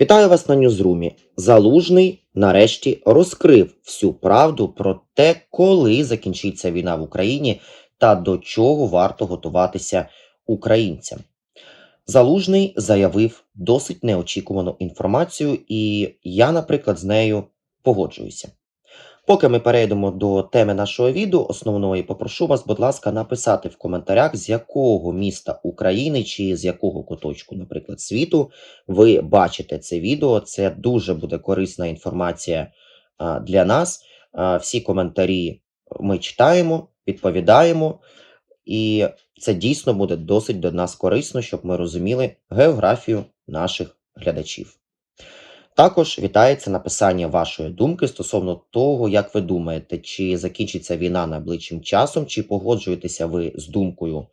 Вітаю вас на Ньюзрумі. Залужний нарешті розкрив всю правду про те, коли закінчиться війна в Україні та до чого варто готуватися українцям. Залужний заявив досить неочікувану інформацію, і я, наприклад, з нею погоджуюся. Поки ми перейдемо до теми нашого відео, основної, попрошу вас, будь ласка, написати в коментарях, з якого міста України чи з якого куточку, наприклад, світу ви бачите це відео. Це дуже буде корисна інформація для нас. Всі коментарі ми читаємо, відповідаємо, і це дійсно буде досить до нас корисно, щоб ми розуміли географію наших глядачів. Також вітається написання вашої думки стосовно того, як ви думаєте, чи закінчиться війна найближчим часом, чи погоджуєтеся ви з думкою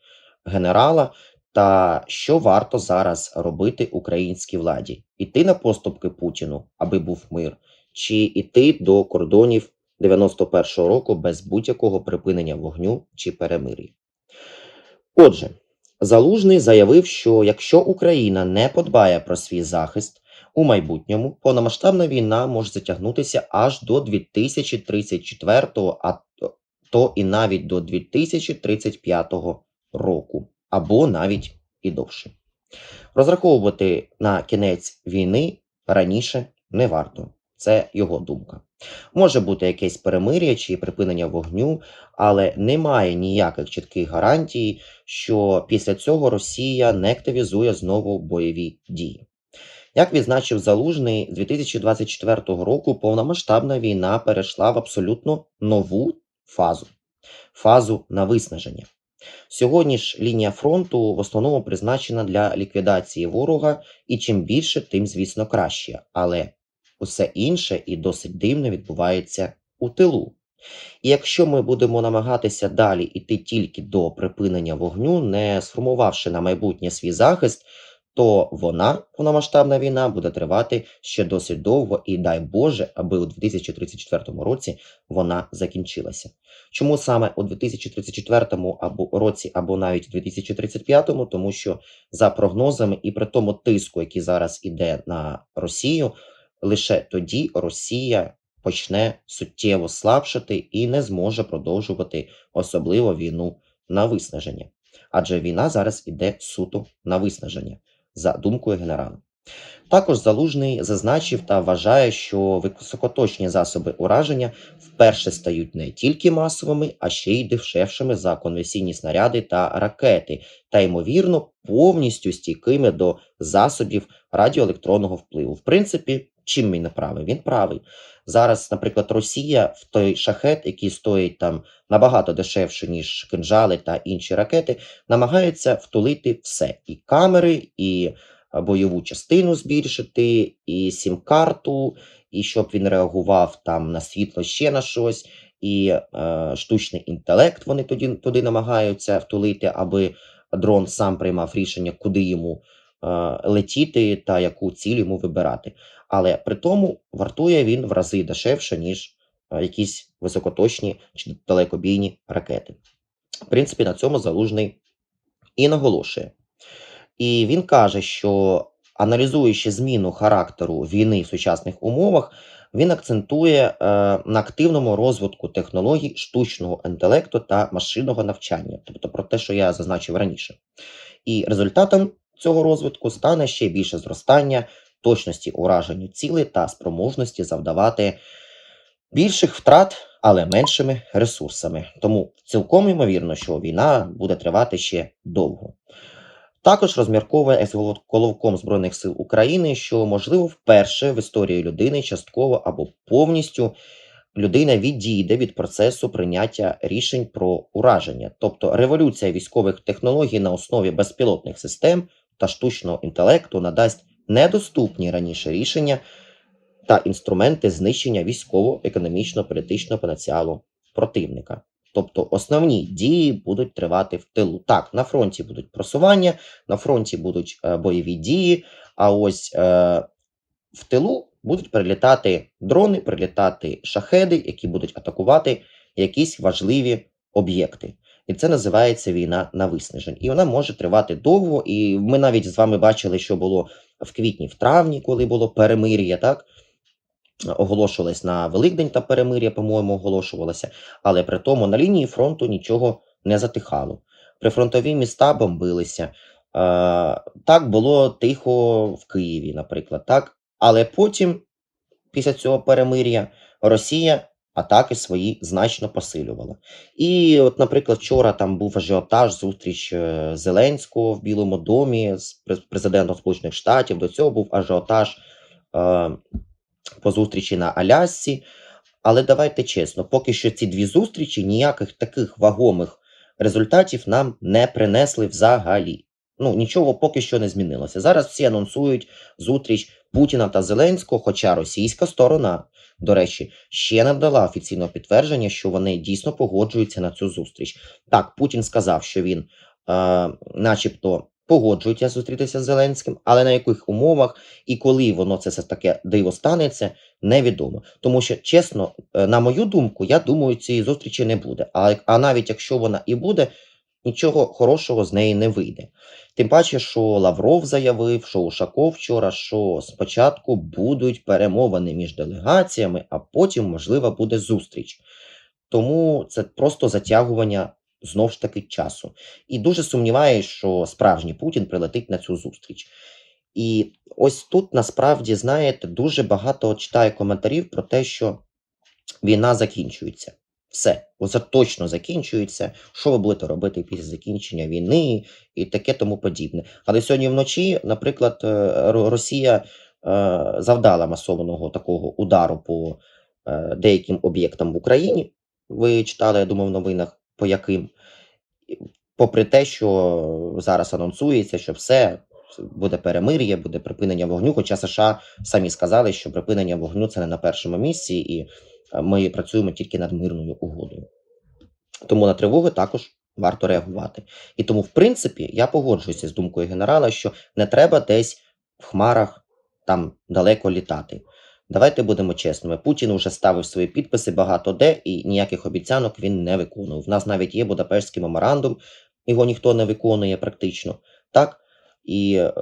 генерала, та що варто зараз робити українській владі? Іти на поступки Путіну, аби був мир, чи іти до кордонів 91-го року без будь-якого припинення вогню чи перемир'я? Отже, Залужний заявив, що якщо Україна не подбає про свій захист, у майбутньому повномасштабна війна може затягнутися аж до 2034, а то- і навіть до 2035 року, або навіть і довше. Розраховувати на кінець війни раніше не варто. Це його думка. Може бути якесь перемир'я чи припинення вогню, але немає ніяких чітких гарантій, що після цього Росія не активізує знову бойові дії. Як відзначив Залужний, з 2024 року повномасштабна війна перейшла в абсолютно нову фазу фазу на виснаження. Сьогодні ж лінія фронту в основному призначена для ліквідації ворога, і чим більше, тим, звісно, краще. Але усе інше і досить дивно відбувається у тилу. І якщо ми будемо намагатися далі йти тільки до припинення вогню, не сформувавши на майбутнє свій захист, то вона, повномасштабна війна, буде тривати ще досить довго, і дай Боже, аби у 2034 році вона закінчилася. Чому саме у 2034 або році, або навіть у 2035? Тому що за прогнозами і при тому тиску, який зараз іде на Росію, лише тоді Росія почне суттєво слабшати і не зможе продовжувати особливо війну на виснаження. Адже війна зараз іде суто на виснаження, за думкою генерала. Також Залужний зазначив та вважає, що високоточні засоби ураження вперше стають не тільки масовими, а ще й дешевшими за конвенційні снаряди та ракети, та ймовірно повністю стійкими до засобів радіоелектронного впливу. В принципі, чим він не правий? Він правий. Зараз, наприклад, Росія в той шахет, який стоїть там набагато дешевше, ніж кинжали та інші ракети, намагається втулити все: і камери, і е, бойову частину збільшити, і сім-карту, і щоб він реагував там на світло ще на щось, і е, штучний інтелект вони тоді туди намагаються втулити, аби дрон сам приймав рішення, куди йому е, летіти та яку ціль йому вибирати. Але при тому вартує він в рази дешевше, ніж е, якісь високоточні чи далекобійні ракети. В принципі, на цьому залужний і наголошує. І він каже, що аналізуючи зміну характеру війни в сучасних умовах, він акцентує е, на активному розвитку технологій штучного інтелекту та машинного навчання, тобто про те, що я зазначив раніше. І результатом цього розвитку стане ще більше зростання точності ураження цілей та спроможності завдавати більших втрат, але меншими ресурсами. Тому цілком ймовірно, що війна буде тривати ще довго. Також розмірковує екс-головком Збройних сил України, що можливо вперше в історії людини частково або повністю людина відійде від процесу прийняття рішень про ураження, тобто революція військових технологій на основі безпілотних систем та штучного інтелекту надасть недоступні раніше рішення та інструменти знищення військово-економічно-політичного потенціалу противника. Тобто основні дії будуть тривати в тилу. Так, на фронті будуть просування, на фронті будуть е, бойові дії, а ось е, в тилу будуть прилітати дрони, прилітати шахеди, які будуть атакувати якісь важливі об'єкти. І це називається війна на виснажень. І вона може тривати довго. І ми навіть з вами бачили, що було в квітні, в травні, коли було перемир'я, так? Оголошувалось на Великдень та перемир'я, по-моєму, оголошувалося, але при тому на лінії фронту нічого не затихало. Прифронтові міста бомбилися. Так було тихо в Києві, наприклад, так. Але потім, після цього перемир'я, Росія атаки свої значно посилювала. І, от, наприклад, вчора там був ажіотаж, зустріч е, Зеленського в Білому домі з президентом Сполучених Штатів. До цього був ажіотаж е, по зустрічі на Алясці. Але давайте чесно, поки що ці дві зустрічі ніяких таких вагомих результатів нам не принесли взагалі. Ну, нічого поки що не змінилося. Зараз всі анонсують зустріч Путіна та Зеленського, хоча російська сторона, до речі, ще не дала офіційного підтвердження, що вони дійсно погоджуються на цю зустріч. Так, Путін сказав, що він, е, начебто, погоджується зустрітися з Зеленським, але на яких умовах і коли воно це все таке диво станеться, невідомо. Тому що, чесно, е, на мою думку, я думаю, цієї зустрічі не буде. А, а навіть якщо вона і буде, нічого хорошого з неї не вийде. Тим паче, що Лавров заявив, що Ушаков вчора, що спочатку будуть перемовини між делегаціями, а потім, можливо, буде зустріч. Тому це просто затягування знов ж таки часу. І дуже сумніваюсь, що справжній Путін прилетить на цю зустріч. І ось тут насправді, знаєте, дуже багато читаю коментарів про те, що війна закінчується. Все, оце точно закінчується. Що ви будете робити після закінчення війни і таке тому подібне. Але сьогодні вночі, наприклад, е, Росія е, завдала масованого такого удару по е, деяким об'єктам в Україні. Ви читали, я думаю, в новинах, по яким. Попри те, що зараз анонсується, що все буде перемир'я, буде припинення вогню. Хоча США самі сказали, що припинення вогню це не на першому місці, і ми працюємо тільки над мирною угодою. Тому на тривоги також варто реагувати. І тому, в принципі, я погоджуюся з думкою генерала, що не треба десь в хмарах там далеко літати. Давайте будемо чесними. Путін вже ставив свої підписи багато де, і ніяких обіцянок він не виконував. В нас навіть є Будапештський меморандум, його ніхто не виконує практично. Так? І е,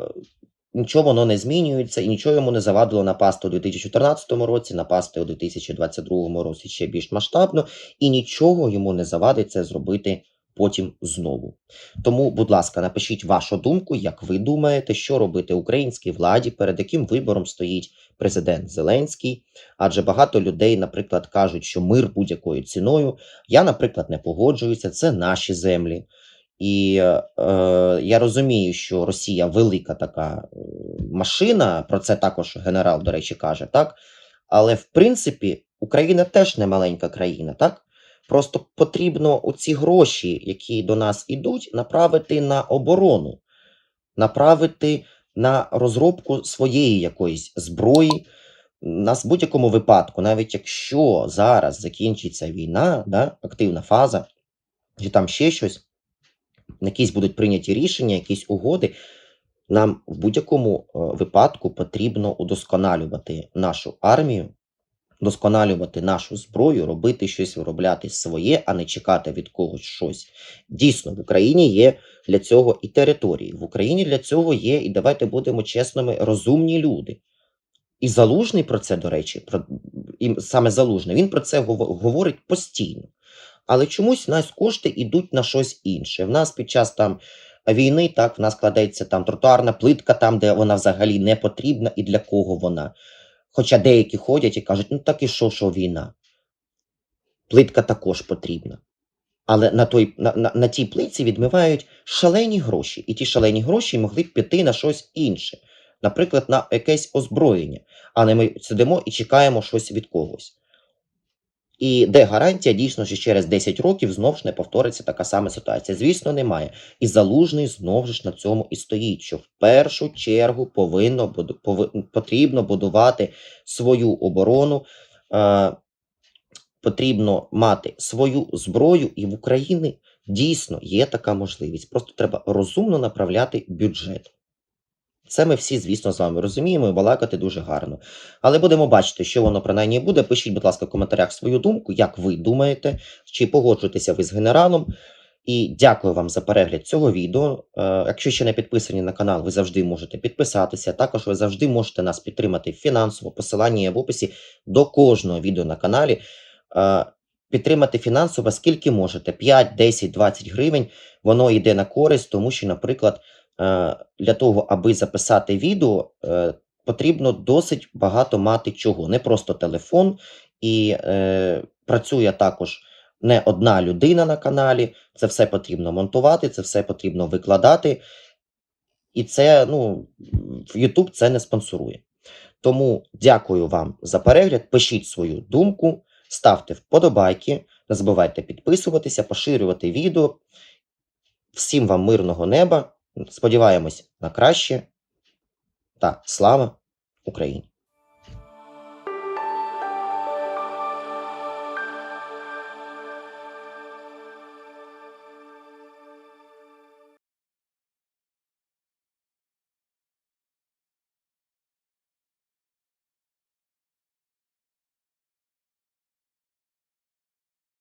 нічого воно не змінюється, і нічого йому не завадило напасти у 2014 році, напасти у 2022 році ще більш масштабно, і нічого йому не завадить це зробити потім знову. Тому, будь ласка, напишіть вашу думку, як ви думаєте, що робити українській владі, перед яким вибором стоїть президент Зеленський. Адже багато людей, наприклад, кажуть, що мир будь-якою ціною. Я, наприклад, не погоджуюся, це наші землі. І е, я розумію, що Росія велика така е, машина, про це також генерал, до речі, каже, так? Але в принципі Україна теж не маленька країна, так? Просто потрібно оці гроші, які до нас ідуть, направити на оборону, направити на розробку своєї якоїсь зброї. Нас в будь-якому випадку, навіть якщо зараз закінчиться війна, да, активна фаза, чи там ще щось, якісь будуть прийняті рішення, якісь угоди. Нам в будь-якому е, випадку потрібно удосконалювати нашу армію, досконалювати нашу зброю, робити щось, виробляти своє, а не чекати від когось щось. Дійсно, в Україні є для цього і території. В Україні для цього є, і давайте будемо чесними, розумні люди. І Залужний про це, до речі, про, і саме Залужний, він про це гов- говорить постійно. Але чомусь в нас кошти йдуть на щось інше. В нас під час там війни так в нас кладеться там тротуарна плитка, там, де вона взагалі не потрібна і для кого вона. Хоча деякі ходять і кажуть, ну так і що, що війна? Плитка також потрібна. Але на, той, на, на, на тій плитці відмивають шалені гроші, і ті шалені гроші могли б піти на щось інше, наприклад, на якесь озброєння, а не ми сидимо і чекаємо щось від когось. І де гарантія дійсно, що через 10 років знов ж не повториться така сама ситуація? Звісно, немає. І залужний знов ж на цьому і стоїть, що в першу чергу повинно потрібно будувати свою оборону. Е, потрібно мати свою зброю, і в Україні дійсно є така можливість. Просто треба розумно направляти бюджет. Це ми всі, звісно, з вами розуміємо і балакати дуже гарно. Але будемо бачити, що воно принаймні буде. Пишіть, будь ласка, в коментарях свою думку, як ви думаєте, чи погоджуєтеся ви з генералом. І дякую вам за перегляд цього відео. Е, Якщо ще не підписані на канал, ви завжди можете підписатися. Також ви завжди можете нас підтримати фінансово. Посилання є в описі до кожного відео на каналі. Е, Підтримати фінансово скільки можете: 5, 10, 20 гривень. Воно йде на користь, тому що, наприклад, для того, аби записати відео, е, потрібно досить багато мати чого. Не просто телефон, і е, працює також не одна людина на каналі. Це все потрібно монтувати, це все потрібно викладати. І це, ну, YouTube це не спонсорує. Тому дякую вам за перегляд. Пишіть свою думку, ставте вподобайки, не забувайте підписуватися, поширювати відео. Всім вам мирного неба. Сподіваємось на краще. Та слава Україні!